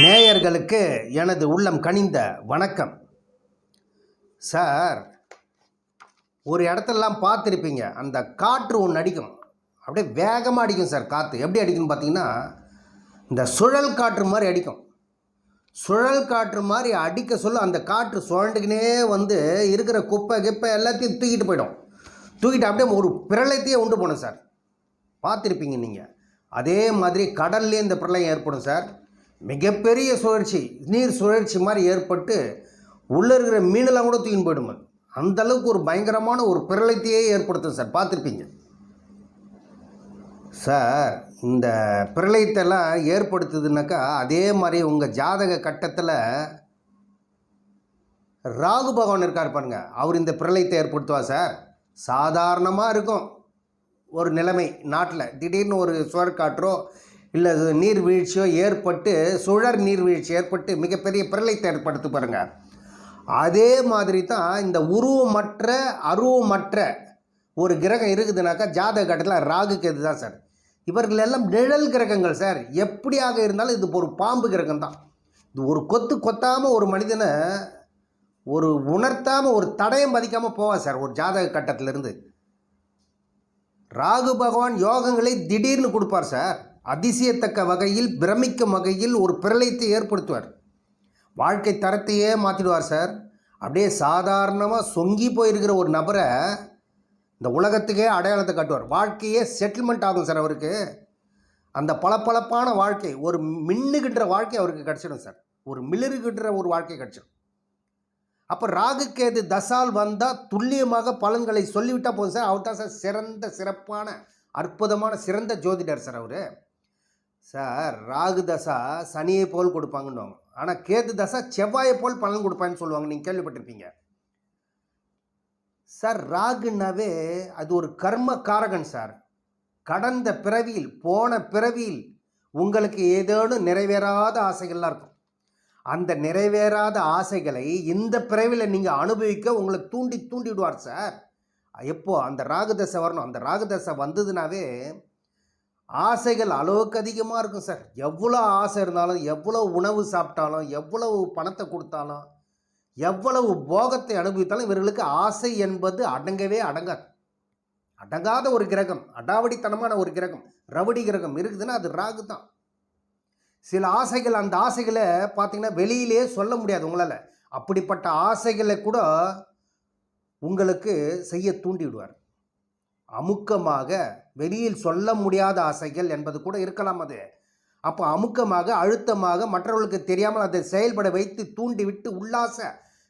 நேயர்களுக்கு எனது உள்ளம் கனிந்த வணக்கம். சார் ஒரு இடத்தெல்லாம் பார்த்துருப்பீங்க. அந்த காற்று ஒன்று அடிக்கும். அப்படியே வேகமாக அடிக்கும் சார் காற்று எப்படி அடிக்கும்னு பார்த்தீங்கன்னா இந்த சுழல் காற்று மாதிரி அடிக்கும். சுழல் காற்று மாதிரி அடிக்க சொல்ல அந்த காற்று சுழண்டுக்கினே வந்து இருக்கிற குப்பை கிப்பை எல்லாத்தையும் தூக்கிட்டு போயிடும். தூக்கிட்டு அப்படியே ஒரு பிரளயத்தையே உண்டு போனோம் சார். பார்த்துருப்பீங்க நீங்கள் அதே மாதிரி கடல்லே இந்த பிரளயம் ஏற்படும் சார். மிகப்பெரிய சுழற்சி நீர் சுழற்சி மாதிரி ஏற்பட்டு உள்ளே இருக்கிற மீனெல்லாம் கூட தூக்கின்னு போயிடும்? அந்த அளவுக்கு ஒரு பயங்கரமான ஒரு பிரளயத்தையே ஏற்படுத்தும் சார். பார்த்துருப்பீங்க. சார் இந்த பிரளயத்தெல்லாம் ஏற்படுத்துதுனாக்கா அதே மாதிரி உங்கள் ஜாதக கட்டத்தில் ராகு பகவான் இருக்கார் பாருங்க. அவர் இந்த பிரளயத்தை ஏற்படுத்துவா சார். சாதாரணமாக இருக்கும் ஒரு நிலைமை. நாட்டில் திடீர்னு ஒரு சுழற்காற்றோ இல்லை நீர்வீழ்ச்சியோ ஏற்பட்டு சுழற் நீர்வீழ்ச்சி ஏற்பட்டு மிகப்பெரிய பிரளயத்தை ஏற்படுத்து பாருங்க. அதே மாதிரி தான் இந்த உருவமற்ற அருவமற்ற ஒரு கிரகம் இருக்குதுனாக்கா ஜாதக கட்டத்தில் ராகு கேது தான் சார். இவர்கள் எல்லாம் நிழல் கிரகங்கள் சார். எப்படியாக இருந்தாலும் இது ஒரு பாம்பு கிரகம் தான் இது ஒரு கொத்து கொத்தாமல் ஒரு மனிதனை ஒரு உணர்த்தாமல் ஒரு தடயம் பதிக்காமல் போவா சார் ஒரு ஜாதக கட்டத்திலிருந்து. ராகு பகவான் யோகங்களை திடீர்னு கொடுப்பார் சார். அதிசயத்தக்க வகையில் பிரமிக்கும் வகையில் ஒரு பிரளயத்தை ஏற்படுத்துவார். வாழ்க்கை தரத்தையே மாற்றிடுவார் சார். அப்படியே சாதாரணமாக சொங்கி போயிருக்கிற ஒரு நபரை இந்த உலகத்துக்கே அடையாளத்தை காட்டுவார். வாழ்க்கையே செட்டில்மெண்ட் ஆகும் சார் அவருக்கு. அந்த பளபளப்பான வாழ்க்கை ஒரு மின்னுகின்ற வாழ்க்கை அவருக்கு கிடச்சிடும் சார். ஒரு மிளிருகின்ற ஒரு வாழ்க்கை கிடச்சிடும். அப்போ ராகுக்கேது தசால் வந்தால் துல்லியமாக பலன்களை சொல்லிவிட்டால் போதும் சார். அவர் தான் சார் சிறந்த சிறப்பான அற்புதமான சிறந்த ஜோதிடர் சார் அவர். சார் ராகு தசா சனியை போல் கொடுப்பாங்கன்னு ஆனால் கேது தசா செவ்வாயை போல் பலன் கொடுப்பான்னு சொல்லுவாங்க. நீங்கள் கேள்விப்பட்டிருப்பீங்க. சார் ராகுனாவே அது ஒரு கர்ம காரகன் சார். கடந்த பிறவியில் போன பிறவியில் உங்களுக்கு ஏதேனும் நிறைவேறாத ஆசைகள்லாம் இருக்கும். அந்த நிறைவேறாத ஆசைகளை இந்த பிறவியில் நீங்கள் அனுபவிக்க உங்களை தூண்டி தூண்டி விடுவார் சார். எப்போ? அந்த ராகுதசை வரணும். அந்த ராகுதசை வந்ததுனாவே ஆசைகள் அளவுக்கு அதிகமாக இருக்கும் சார். எவ்வளோ ஆசை இருந்தாலும் எவ்வளோ உணவு சாப்பிட்டாலும் எவ்வளவு பணத்தை கொடுத்தாலும் எவ்வளவு போகத்தை அனுபவித்தாலும் இவர்களுக்கு ஆசை என்பது அடங்கவே அடங்காது. அடங்காத ஒரு கிரகம் அடாவடித்தனமான ஒரு கிரகம் ரவடி கிரகம் இருக்குதுன்னா அது ராகு தான். சில ஆசைகள் அந்த ஆசைகளை பார்த்திங்கன்னா வெளியிலே சொல்ல முடியாது உங்களால். அப்படிப்பட்ட ஆசைகளை கூட உங்களுக்கு செய்ய தூண்டி விடுவார். அமுக்கமாக வெளியில் சொல்ல முடியாத ஆசைகள் என்பது கூட இருக்கலாம் அது. அப்போ அமுக்கமாக அழுத்தமாக மற்றவர்களுக்கு தெரியாமல் அதை செயல்பட வைத்து தூண்டிவிட்டு உல்லாச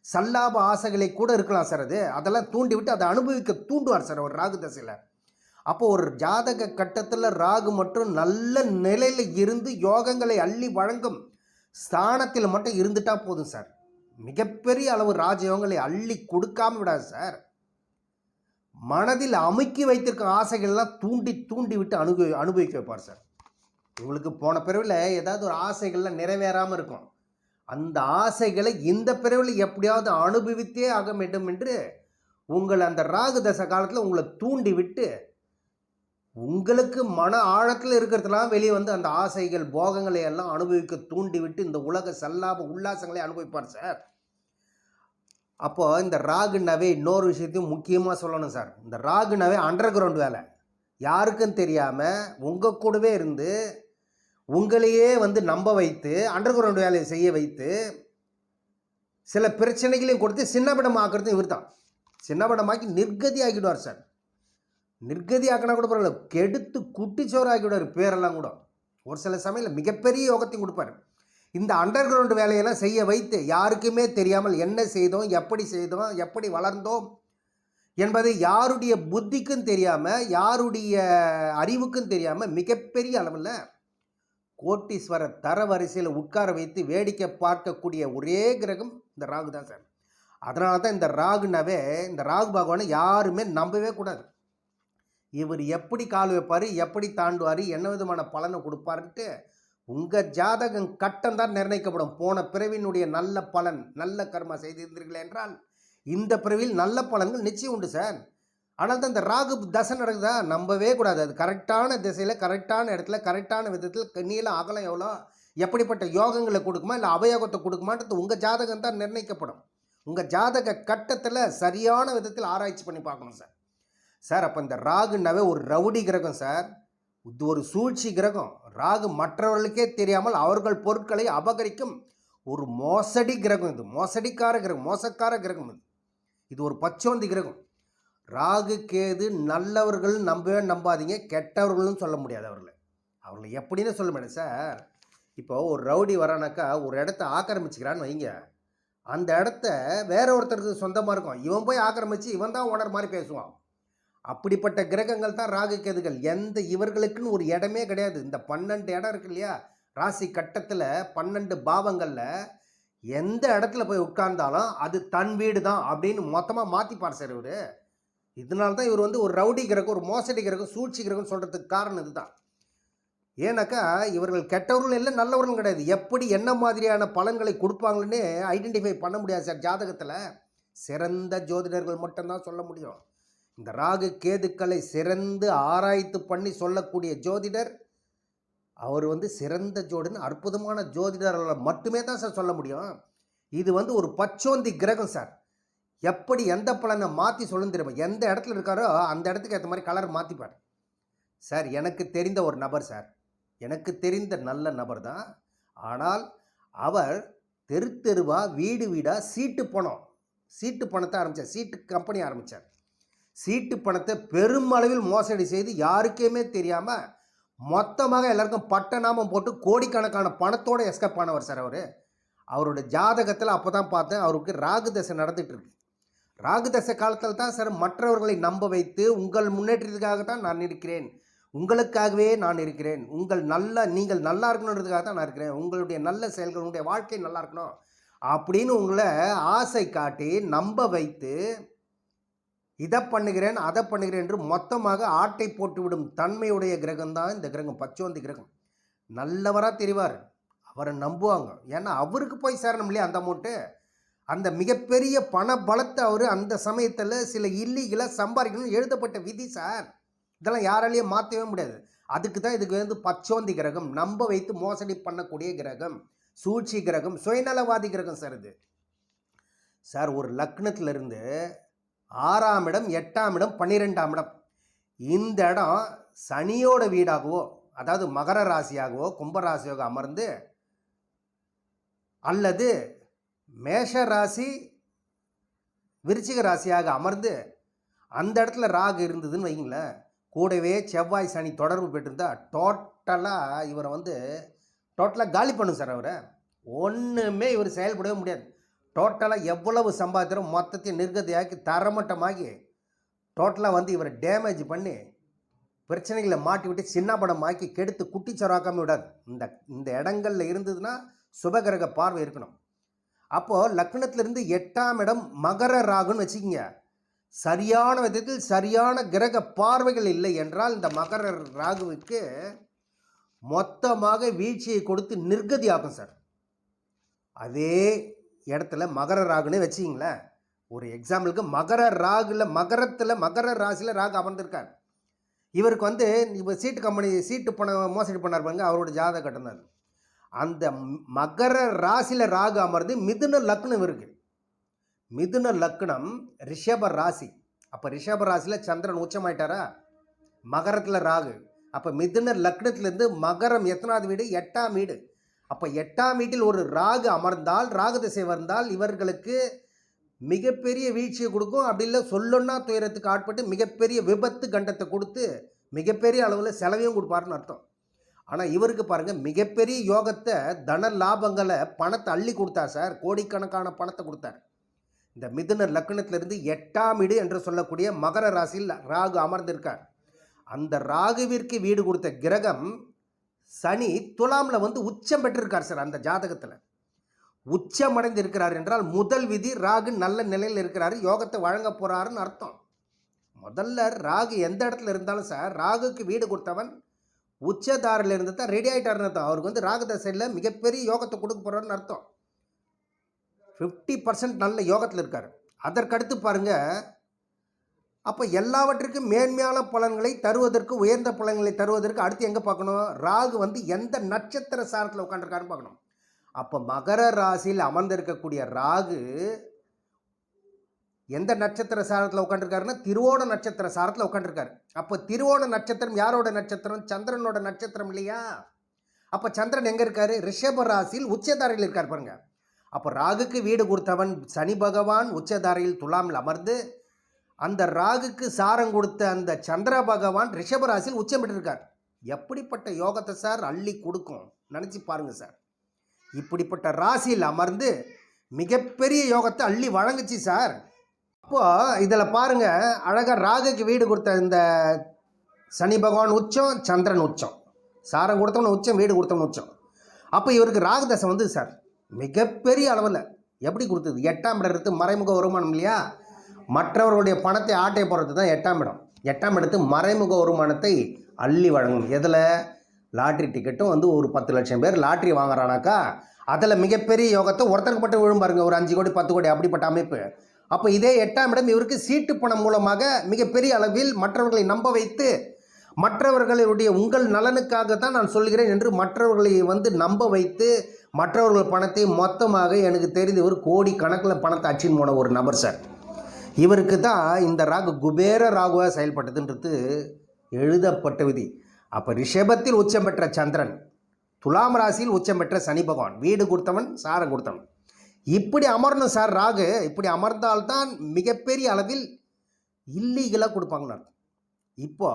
சல்லாப ஆசைகளை கூட இருக்கலாம் சார் அது. அதெல்லாம் தூண்டிவிட்டு அதை அனுபவிக்க தூண்டுவார் சார் ஒரு ராகு தசையில். அப்போ ஒரு ஜாதக கட்டத்தில் ராகு மற்றும் நல்ல நிலையில் இருந்து யோகங்களை அள்ளி வழங்கும் ஸ்தானத்தில் மட்டும் இருந்துட்டா போதும் சார். மிகப்பெரிய அளவு ராஜயோகங்களை அள்ளி கொடுக்காம விடாது சார். மனதில் அமுக்கி வைத்திருக்கும் ஆசைகள்லாம் தூண்டி தூண்டி விட்டு அனுபவி அனுபவிக்க வைப்பார் சார். உங்களுக்கு போன பிறவில் ஏதாவது ஒரு ஆசைகள்லாம் நிறைவேறாமல் இருக்கும். அந்த ஆசைகளை இந்த பிறவில் எப்படியாவது அனுபவித்தே ஆக வேண்டும் என்று உங்கள் அந்த ராகு தசை காலத்தில் உங்களை தூண்டி விட்டு உங்களுக்கு மன ஆழத்தில் இருக்கிறதுலாம் வெளியே வந்து அந்த ஆசைகள் போகங்களை எல்லாம் அனுபவிக்க தூண்டி விட்டு இந்த உலக சல்லாப உல்லாசங்களை அனுபவிப்பார் சார். அப்போது இந்த ராகுனாவே இன்னொரு விஷயத்தையும் முக்கியமாக சொல்லணும் சார். இந்த ராகுனாவே அண்டர் கிரவுண்ட் வேலை. யாருக்கும் தெரியாமல் உங்கள் கூடவே இருந்து உங்களையே வந்து நம்ப வைத்து அண்டர் கிரவுண்ட் வேலையை செய்ய வைத்து சில பிரச்சனைகளையும் கொடுத்து சின்னப்படம் ஆக்குறதும் இவர் தான் சின்னப்படமாக்கி நிர்கதி ஆக்கிடுவார் சார். நிர்கதி ஆக்கினா கூட பரவாயில்ல. கெடுத்து குட்டிச்சோறு ஆக்கிவிடுவார் பேரெல்லாம் கூட. ஒரு சில சமயம் மிகப்பெரிய யோகத்தையும் கொடுப்பார். இந்த அண்டர் கிரவுண்ட் வேலையெல்லாம் செய்ய வைத்து யாருக்குமே தெரியாமல் என்ன செய்தோம் எப்படி செய்தோம் எப்படி வளர்ந்தோம் என்பது யாருடைய புத்திக்கும் தெரியாமல் யாருடைய அறிவுக்கும் தெரியாமல் மிகப்பெரிய அளவில் கோட்டீஸ்வர தரவரிசையில் உட்கார வைத்து வேடிக்கை பார்க்கக்கூடிய ஒரே கிரகம் இந்த ராகு தான் சார். அதனால தான் இந்த ராகுனாவே இந்த ராகு பகவானை யாருமே நம்பவே கூடாது. இவர் எப்படி கால் வைப்பார் எப்படி தாண்டுவார் என்ன விதமான பலனை கொடுப்பாருன்ட்டு உங்கள் ஜாதகம் கட்டம் தான் நிர்ணயிக்கப்படும். போன பிறவினுடைய நல்ல பலன் நல்ல கர்மா செய்திருந்தீர்கள் என்றால் இந்த பிறவியில் நல்ல பலன்கள் நிச்சயம் உண்டு சார். ஆனால் தான் இந்த ராகு தசை நடக்குதா? நம்பவே கூடாது. அது கரெக்டான திசையில் கரெக்டான இடத்துல கரெக்டான விதத்தில் நீளம் அகலம் எவ்வளோ எப்படிப்பட்ட யோகங்களை கொடுக்குமா இல்லை அவயோகத்தை கொடுக்குமான்றது உங்கள் ஜாதகம் தான் நிர்ணயிக்கப்படும். உங்கள் ஜாதக கட்டத்தில் சரியான விதத்தில் ஆராய்ச்சி பண்ணி பார்க்கணும் சார். சார் அப்போ இந்த ராகுனாவே ஒரு ரவுடி கிரகம் சார். இது ஒரு சூழ்ச்சி கிரகம். ராகு மற்றவர்களுக்கே தெரியாமல் அவர்கள் பொருட்களை அபகரிக்கும் ஒரு மோசடி கிரகம் இது. மோசடிக்கார கிரகம் மோசக்கார கிரகம் இது. இது ஒரு பச்சோந்தி கிரகம். ராகு கேது நல்லவர்கள் நம்பவே நம்பாதீங்க. கெட்டவர்களும் சொல்ல முடியாது அவர்களை. அவர்களை எப்படின்னு சொல்ல முடியாது சார். இப்போ ஒரு ரவுடி வரானாக்கா ஒரு இடத்த ஆக்கிரமிச்சுக்கிறான்னு வைங்க. அந்த இடத்த வேற ஒருத்தருக்கு சொந்தமாக இருக்கும். இவன் போய் ஆக்கிரமிச்சு இவன் தான் ஓனர் மாதிரி பேசுவான். அப்படிப்பட்ட கிரகங்கள் தான் ராகு கேதுகள். எந்த இவர்களுக்குன்னு ஒரு இடமே கிடையாது. இந்த பன்னெண்டு இடம் இருக்கு இல்லையா? ராசி கட்டத்தில் பன்னெண்டு பாவங்களில் எந்த இடத்துல போய் உட்கார்ந்தாலும் அது தன் வீடு தான் அப்படின்னு மொத்தமாக மாற்றிப்பார் சார் இவர். இதனால தான் இவர் வந்து ஒரு ரவுடி கிரகம் ஒரு மோசடி கிரகம் சூழ்ச்சி கிரகம் சொல்கிறதுக்கு காரணம் இதுதான். ஏன்னாக்கா இவர்கள் கெட்டவர்களும் இல்லை நல்லவர்களும் கிடையாது. எப்படி என்ன மாதிரியான பலன்களை கொடுப்பாங்கன்னு ஐடென்டிஃபை பண்ண முடியாது சார் ஜாதகத்தில். சிறந்த ஜோதிடர்கள் மட்டும்தான் சொல்ல முடியும். இந்த ராகு கேதுக்களை சிறந்து ஆராய்த்து பண்ணி சொல்லக்கூடிய ஜோதிடர் அவர் வந்து சிறந்த ஜோடின்னு அற்புதமான ஜோதிடர்களை மட்டுமே தான் சார் சொல்ல முடியும். இது வந்து ஒரு பச்சோந்தி கிரகம் சார். எப்படி எந்த பலனை மாற்றி சொல்லணும் தெரியுமா? எந்த இடத்துல இருக்காரோ அந்த இடத்துக்கு ஏற்ற மாதிரி கலர் மாற்றிப்பார் சார் எனக்கு தெரிந்த ஒரு நபர் சார். எனக்கு தெரிந்த நல்ல நபர் தான். ஆனால் அவர் தெரு தெருவாக வீடு வீடாக சீட்டு பணம். சீட்டு பணத்தை ஆரம்பித்தார் சீட்டு கம்பெனி ஆரம்பித்தார் சீட்டு பணத்தை பெருமளவில் மோசடி செய்து யாருக்குமே தெரியாமல் மொத்தமாக எல்லாருக்கும் பட்டநாமம் போட்டு கோடிக்கணக்கான பணத்தோடு எஸ்கேப் ஆனவர் சார் அவர். அவரோட ஜாதகத்தில் அப்போ தான் பார்த்தேன் அவருக்கு ராகு தசை நடந்துட்டு இருக்கு. ராகு தசை காலத்தில் தான் சார் மற்றவர்களை நம்ப வைத்து உங்கள் முன்னேற்றத்துக்காக தான் நான் இருக்கிறேன். உங்களுக்காகவே நான் இருக்கிறேன். உங்கள் நல்ல நீங்கள் நல்லா இருக்கணுன்றதுக்காக தான் நான் இருக்கிறேன். உங்களுடைய நல்ல செயல்கள் உங்களுடைய வாழ்க்கை நல்லா இருக்கணும் அப்படின்னு உங்களை ஆசை காட்டி நம்ப வைத்து இதை பண்ணுகிறேன் அதை பண்ணுகிறேன் என்று மொத்தமாக ஆட்டை போட்டுவிடும் தன்மையுடைய கிரகம் தான் இந்த கிரகம் பச்சோந்தி கிரகம். நல்லவராக தெரிவார். அவரை நம்புவாங்க. ஏன்னா அவருக்கு போய் சேரணும் இல்லையா அந்த அமௌண்ட்டு அந்த மிகப்பெரிய பண பலத்தை அவர் அந்த சமயத்தில் சில இல்லீகலாக சம்பாதிக்கணும்னு எழுதப்பட்ட விதி சார். இதெல்லாம் யாராலையும் மாற்றவே முடியாது. அதுக்கு தான் இதுக்கு வந்து பச்சோந்தி கிரகம் நம்ப வைத்து மோசடி பண்ணக்கூடிய கிரகம் சூழ்ச்சி கிரகம் சுயநலவாதி கிரகம் சார் இது. சார் ஒரு லக்னத்துல இருந்து ஆறாம் இடம் எட்டாம் இடம் பன்னிரெண்டாம் இடம். இந்த இடம் சனியோட வீடாகவோ அதாவது மகர ராசியாகவோ கும்பராசியாக அமர்ந்து அல்லது மேஷ ராசி விருச்சிக ராசியாக அமர்ந்து அந்த இடத்துல ராகு இருந்ததுன்னு வைங்களேன் கூடவே செவ்வாய் சனி தொடர்பு பெற்றிருந்தா டோட்டலாக இவரை வந்து டோட்டலாக காலி பண்ணும் சார் அவரை. ஒன்றுமே இவர் செயல்படவே முடியாது. டோட்டலாக எவ்வளவு சம்பாதிக்கிறோம் மொத்தத்தையும் நிர்கதியாக்கி தரமட்டமாகி டோட்டலாக வந்து இவரை டேமேஜ் பண்ணி பிரச்சனைகளை மாட்டி விட்டு சின்ன படம் ஆக்கி கெடுத்து குட்டிச்சொராக்காம விடாது. இந்த இந்த இடங்கள்ல இருந்ததுன்னா சுபகிரக பார்வை இருக்கணும். அப்போது லக்னத்திலிருந்து எட்டாம் இடம் மகர ராகுன்னு வச்சுக்கிங்க. சரியான விதத்தில் சரியான கிரக பார்வைகள் இல்லை என்றால் இந்த மகர ராகுவுக்கு மொத்தமாக வீழ்ச்சியை கொடுத்து நிர்கதியாகும் சார். அதே இடத்துல மகர ராகுன்னு வச்சிங்களேன். ஒரு எக்ஸாம்பிளுக்கு மகர ராகுல மகரத்தில் மகர ராசியில் ராகு அமர்ந்திருக்கார். இவருக்கு வந்து இப்போ சீட்டு கம்பெனி சீட்டு பணம் மோசடி பண்ணார் பாருங்க அவரோட ஜாதக கட்டினார் அந்த மகர ராசியில் ராகு அமர்ந்து மிதுன லக்னம் இருக்குது மிதுன லக்னம் ரிஷப ராசி. அப்போ ரிஷப ராசியில் சந்திரன் உச்சமாயிட்டாரா? மகரத்தில் ராகு. அப்போ மிதுன லக்னத்துலேருந்து மகரம் எத்தனாவது வீடு? எட்டாம் வீடு. அப்போ எட்டாம் வீட்டில் ஒரு ராகு அமர்ந்தால் ராகு திசை வந்தால் இவர்களுக்கு மிகப்பெரிய வீழ்ச்சியை கொடுக்கும். அப்படி இல்லை சொல்லொன்னா துயரத்துக்கு ஆட்பட்டு மிகப்பெரிய விபத்து கண்டத்தை கொடுத்து மிகப்பெரிய அளவில் செலவையும் கொடுப்பாருன்னு அர்த்தம். ஆனால் இவருக்கு பாருங்கள் மிகப்பெரிய யோகத்தை தன லாபங்களை பணத்தை அள்ளி கொடுத்தார் சார் கோடிக்கணக்கான பணத்தை கொடுத்தார். இந்த மிதுன லக்னத்திலிருந்து எட்டாம் வீடு என்று சொல்லக்கூடிய மகர ராசியில் ராகு அமர்ந்திருக்கார். அந்த ராகுவிற்கு வீடு கொடுத்த கிரகம் சனி துலாமில் வந்து உச்சம் பெற்றிருக்கார் சார் அந்த ஜாதகத்தில். உச்சமடைந்து இருக்கிறார் என்றால் முதல் விதி ராகு நல்ல நிலையில் இருக்கிறாரு யோகத்தை வழங்க போகிறாருன்னு அர்த்தம். முதல்ல ராகு எந்த இடத்துல இருந்தாலும் சார் ராகுக்கு வீடு கொடுத்தவன் உச்சதாரில் இருந்து தான் ரெடி ஆகிட்டாருன்னு அர்த்தம். அவருக்கு வந்து ராகு தசையில் மிகப்பெரிய யோகத்தை கொடுக்க போகிறாருன்னு அர்த்தம். ஃபிஃப்டி பர்சன்ட் நல்ல யோகத்தில் இருக்கார். அதற்கடுத்து பாருங்கள் அப்போ எல்லாவற்றிற்கும் மேன்மையான பலன்களை தருவதற்கு உயர்ந்த பலன்களை தருவதற்கு அடுத்து எங்கே பார்க்கணும்? ராகு வந்து எந்த நட்சத்திர சாரத்தில் உட்காந்துருக்காருன்னு பார்க்கணும். அப்போ மகர ராசியில் அமர்ந்திருக்கக்கூடிய ராகு எந்த நட்சத்திர சாரத்தில் உட்காந்துருக்காருன்னா திருவோண நட்சத்திர சாரத்தில் உட்காந்துருக்காரு அப்போ திருவோண நட்சத்திரம் யாரோட நட்சத்திரம்? சந்திரனோட நட்சத்திரம் இல்லையா? அப்போ சந்திரன் எங்கே இருக்காரு? ரிஷப ராசியில் உச்சதாரையில் இருக்கார் பாருங்க. அப்போ ராகுக்கு வீடு கொடுத்தவன் சனி பகவான் உச்சதாரையில் துலாமில் அமர்ந்து அந்த ராகுக்கு சாரம் கொடுத்த அந்த சந்திர பகவான் ரிஷபராசியில் உச்சம் பெற்றிருக்கார். எப்படிப்பட்ட யோகத்தை சார் அள்ளி கொடுக்கும்? நினச்சி பாருங்கள் சார். இப்படிப்பட்ட ராசியில் அமர்ந்து மிகப்பெரிய யோகத்தை அள்ளி வழங்குச்சு சார். அப்போது இதில் பாருங்க அழகாக ராகுக்கு வீடு கொடுத்த இந்த சனி பகவான் உச்சம் சந்திரன் உச்சம். சாரம் கொடுத்தவன் உச்சம் வீடு கொடுத்தவன் உச்சம். அப்போ இவருக்கு ராகு தசை வந்து சார். மிகப்பெரிய அளவில். எப்படி கொடுத்தது? எட்டாம் இடம் எடுத்து மறைமுக வருமானம் இல்லையா? மற்றவர்களுடைய பணத்தை ஆட்டை போடுறது தான் எட்டாம் இடம். எட்டாம் இடத்து மறைமுக வருமானத்தை அள்ளி வழங்கும். எதில்? லாட்ரி டிக்கெட்டும் வந்து ஒரு பத்து லட்சம் பேர் லாட்ரி வாங்குறானாக்கா அதில் மிகப்பெரிய யோகத்தை ஒருத்தருக்கு மட்டும் விழும் பாருங்க. ஒரு அஞ்சு கோடி பத்து கோடி அப்படிப்பட்ட அமைப்பு. அப்போ இதே எட்டாம் இடம் இவருக்கு சீட்டு பணம் மூலமாக மிகப்பெரிய அளவில் மற்றவர்களை நம்ப வைத்து மற்றவர்களுடைய உங்கள் நலனுக்காக தான் நான் சொல்கிறேன் என்று மற்றவர்களை வந்து நம்ப வைத்து மற்றவர்கள் பணத்தை மொத்தமாக எனக்கு தெரிந்த ஒரு கோடி கணக்கில் பணத்தை அச்சின் போன ஒரு நபர் சார். இவருக்கு தான் இந்த ராகு குபேர ராகுவாக செயல்பட்டதுன்றது எழுதப்பட்ட விதி. அப்போ ரிஷபத்தில் உச்சம் பெற்ற சந்திரன் துலாம் ராசியில் உச்சம் பெற்ற சனி பகவான் வீடு கொடுத்தவன் சாரம் கொடுத்தவன். இப்படி அமரணும் சார் ராகு இப்படி அமர்ந்தால்தான் மிகப்பெரிய அளவில் இல்லீகலாக கொடுப்பாங்கன்னு அர்த்தம். இப்போ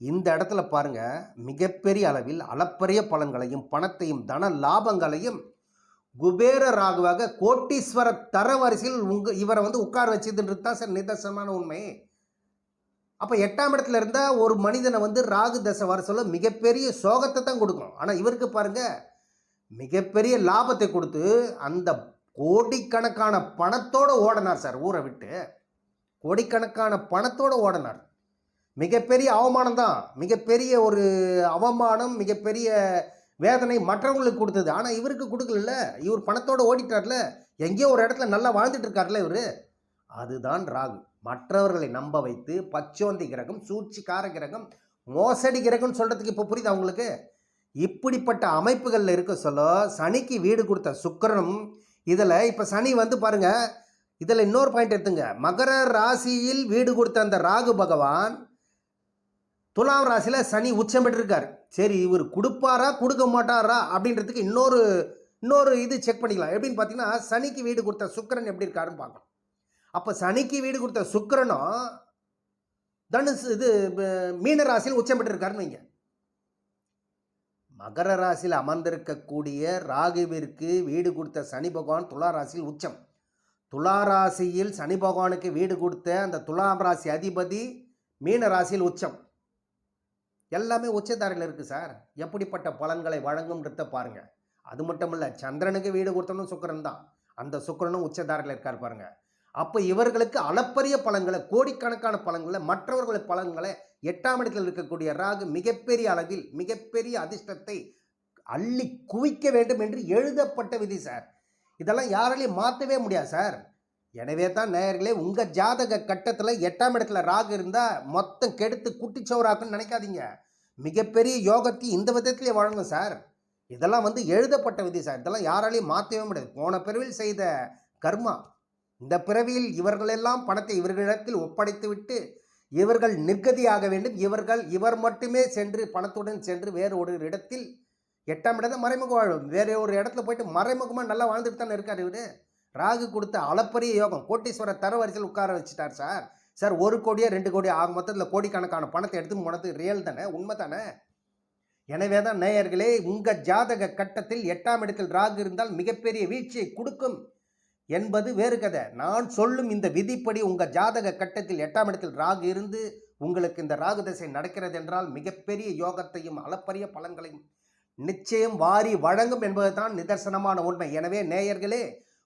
இந்த இடத்துல பாருங்க மிகப்பெரிய அளவில் அளப்பரிய பலன்களையும் பணத்தையும் தன லாபங்களையும் குபேர ராகுவாக கோட்டீஸ்வர தரவரிசையில் உங்க இவரை வந்து உட்கார வச்சதுன்றது தான் சார் நிதர்சனமான உண்மை. அப்போ எட்டாம் இடத்துல இருந்தால் ஒரு மனிதனை வந்து ராகு தசை வர சொல்ல மிகப்பெரிய சோகத்தை தான் கொடுக்கும். ஆனால் இவருக்கு பாருங்க மிகப்பெரிய லாபத்தை கொடுத்து அந்த கோடிக்கணக்கான பணத்தோடு ஓடினார் சார் ஊரை விட்டு. கோடிக்கணக்கான பணத்தோடு ஓடினார். மிகப்பெரிய அவமானம் தான். மிகப்பெரிய ஒரு அவமானம் மிகப்பெரிய வேதனை மற்றவங்களுக்கு கொடுத்தது. ஆனால் இவருக்கு கொடுக்கல இவர் பணத்தோடு ஓடிட்டார்ல. எங்கேயோ ஒரு இடத்துல நல்லா வாழ்ந்துட்டு இருக்கார்ல இவர். அதுதான் ராகு. மற்றவர்களை நம்ப வைத்து பச்சோந்தி கிரகம் சூழ்ச்சிக்கார கிரகம் மோசடி கிரகம்னு சொல்கிறதுக்கு இப்போ புரியுது அவங்களுக்கு இப்படிப்பட்ட அமைப்புகளில் இருக்க சொல்ல சனிக்கு வீடு கொடுத்த சுக்கரனும் இதில் இப்போ சனி வந்து பாருங்கள் இதில் இன்னொரு பாயிண்ட் எடுத்துங்க. மகர ராசியில் வீடு கொடுத்த அந்த ராகு பகவான் துலாம் ராசியில் சனி உச்சம் பெற்றிருக்கார். சரி இவர் கொடுப்பாரா கொடுக்க மாட்டாரா அப்படின்றதுக்கு இன்னொரு இன்னொரு இது செக் பண்ணிக்கலாம். எப்படின்னு பார்த்தீங்கன்னா சனிக்கு வீடு கொடுத்த சுக்கரன் எப்படி இருக்காருன்னு பார்க்கலாம். அப்போ சனிக்கு வீடு கொடுத்த சுக்கரனும் தனுசு இது மீன ராசியில் உச்சம் பெற்றிருக்காருன்னு வைங்க. மகர ராசியில் அமர்ந்திருக்கக்கூடிய ராகுவிற்கு வீடு கொடுத்த சனி பகவான் துலா ராசியில் உச்சம். துலா ராசியில் சனி பகவானுக்கு வீடு கொடுத்த அந்த துலாம் ராசி அதிபதி மீன ராசியில் உச்சம். எல்லாமே உச்சதாரையில் இருக்குது சார். எப்படிப்பட்ட பலன்களை வழங்கும்ன்றத பாருங்கள் அது மட்டும் இல்லை சந்திரனுக்கு வீடு கொடுத்தனும் சுக்கரன் தான். அந்த சுக்கரனும் உச்சதாரையில் இருக்கார் பாருங்க. அப்போ இவர்களுக்கு அளப்பரிய பலன்களை கோடிக்கணக்கான பலன்களை மற்றவர்கள் பலன்களை எட்டாம் இடத்தில் இருக்கக்கூடிய ராகு மிகப்பெரிய அளவில் மிகப்பெரிய அதிர்ஷ்டத்தை அள்ளி குவிக்க வேண்டும் என்று எழுதப்பட்ட விதி சார். இதெல்லாம் யாராலையும் மாற்றவே முடியாது சார். எனவே தான் நேயர்களே உங்கள் ஜாதக கட்டத்தில் எட்டாம் இடத்துல ராகு இருந்தால் மொத்தம் கெடுத்து குட்டிச்சோறாக்குன்னு நினைக்காதீங்க. மிகப்பெரிய யோகத்தை இந்த விதத்திலே வழங்கும் சார். இதெல்லாம் வந்து எழுதப்பட்ட விதி சார். இதெல்லாம் யாராலையும் மாற்றவே முடியாது. போன பிறவில் செய்த கர்மா. இந்த பிறவியில் இவர்களெல்லாம் பணத்தை இவர்களிடத்தில் ஒப்படைத்துவிட்டு இவர்கள் நிர்கதியாக வேண்டும். இவர்கள் இவர் மட்டுமே சென்று பணத்துடன் சென்று வேறு ஒரு இடத்தில் எட்டாம் இடத்தை மறைமுக வாழும் வேறு ஒரு இடத்துல போயிட்டு மறைமுகமாக நல்லா வாழ்ந்துட்டு தானே இருக்கார் இவர். ராகு கொடுத்த அளப்பரிய யோகம். கோட்டீஸ்வரர் தரவரிசையில் உட்கார வச்சுட்டார் சார். சார் ஒரு கோடியோ ரெண்டு கோடியோ ஆக மொத்தத்தில் கோடிக்கணக்கான பணத்தை எடுத்து போனது ரியல் தானே? உண்மை தானே? எனவே தான் நேயர்களே உங்கள் ஜாதக கட்டத்தில் எட்டாம் இடத்தில் ராகு இருந்தால் மிகப்பெரிய வீழ்ச்சியை கொடுக்கும் என்பது வேறு கதை. நான் சொல்லும் இந்த விதிப்படி உங்கள் ஜாதக கட்டத்தில் எட்டாம் இடத்தில் ராகு இருந்து உங்களுக்கு இந்த ராகு தசை நடக்கிறது என்றால் மிகப்பெரிய யோகத்தையும் அளப்பரிய பலன்களையும் நிச்சயம் வாரி வழங்கும் என்பதுதான் நிதர்சனமான உண்மை. எனவே நேயர்களே